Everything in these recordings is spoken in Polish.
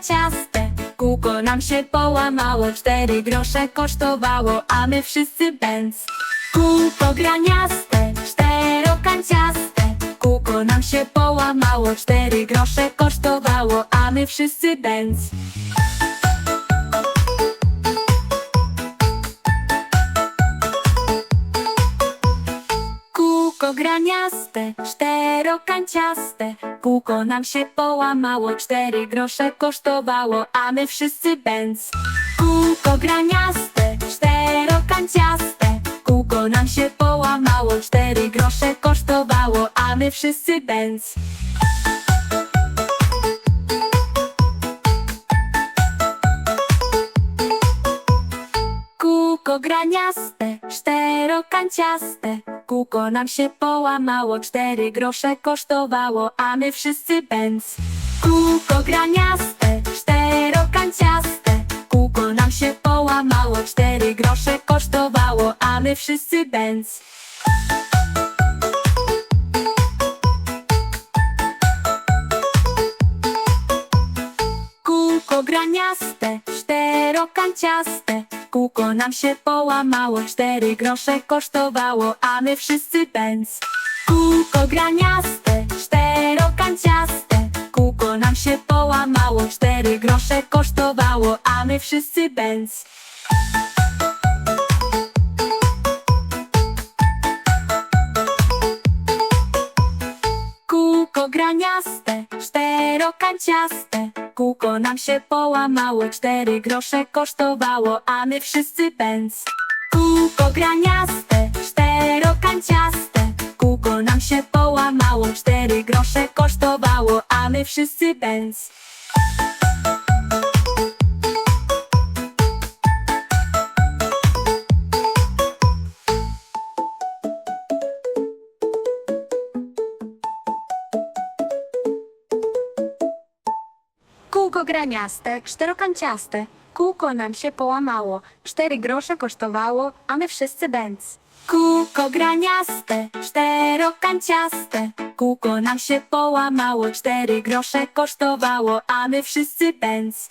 kanciaste. Kółko nam się połamało, cztery grosze kosztowało, a my wszyscy bęc. Kółko graniaste, czterokanciaste. Kółko nam się połamało, cztery grosze kosztowało, a my wszyscy bęc. Kółko graniaste, czterokanciaste. Kółko nam się połamało, cztery grosze kosztowało A my wszyscy bęc. Kółko graniaste, czterokanciaste. Kółko nam się połamało, cztery grosze kosztowało A my wszyscy bęc. Kółko graniaste, czterokanciaste Kółko nam się połamało, cztery grosze kosztowało A my wszyscy bęc. Kółko graniaste, czterokanciaste Kółko nam się połamało, cztery grosze kosztowało A my wszyscy bęc. Kółko graniaste, czterokanciaste Kółko nam się połamało, cztery grosze kosztowało A my wszyscy bęc Kółko graniaste, czterokanciaste Kółko nam się połamało, cztery grosze kosztowało A my wszyscy bęc Kółko graniaste, czterokanciaste Kółko nam się połamało, cztery grosze kosztowało A my wszyscy bęc Kółko graniaste, czterokanciaste Kółko nam się połamało, cztery grosze kosztowało A my wszyscy bęc Kółko graniaste, czterokanciaste. Kółko nam się połamało, cztery grosze kosztowało, a my wszyscy bęc. Kółko graniaste, czterokanciaste. Kółko nam się połamało, cztery grosze kosztowało, a my wszyscy bęc.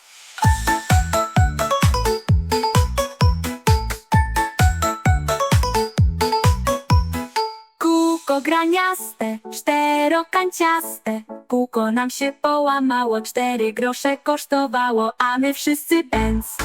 Kółko graniaste, czterokanciaste. Kółko nam się połamało, cztery grosze kosztowało A my wszyscy bęc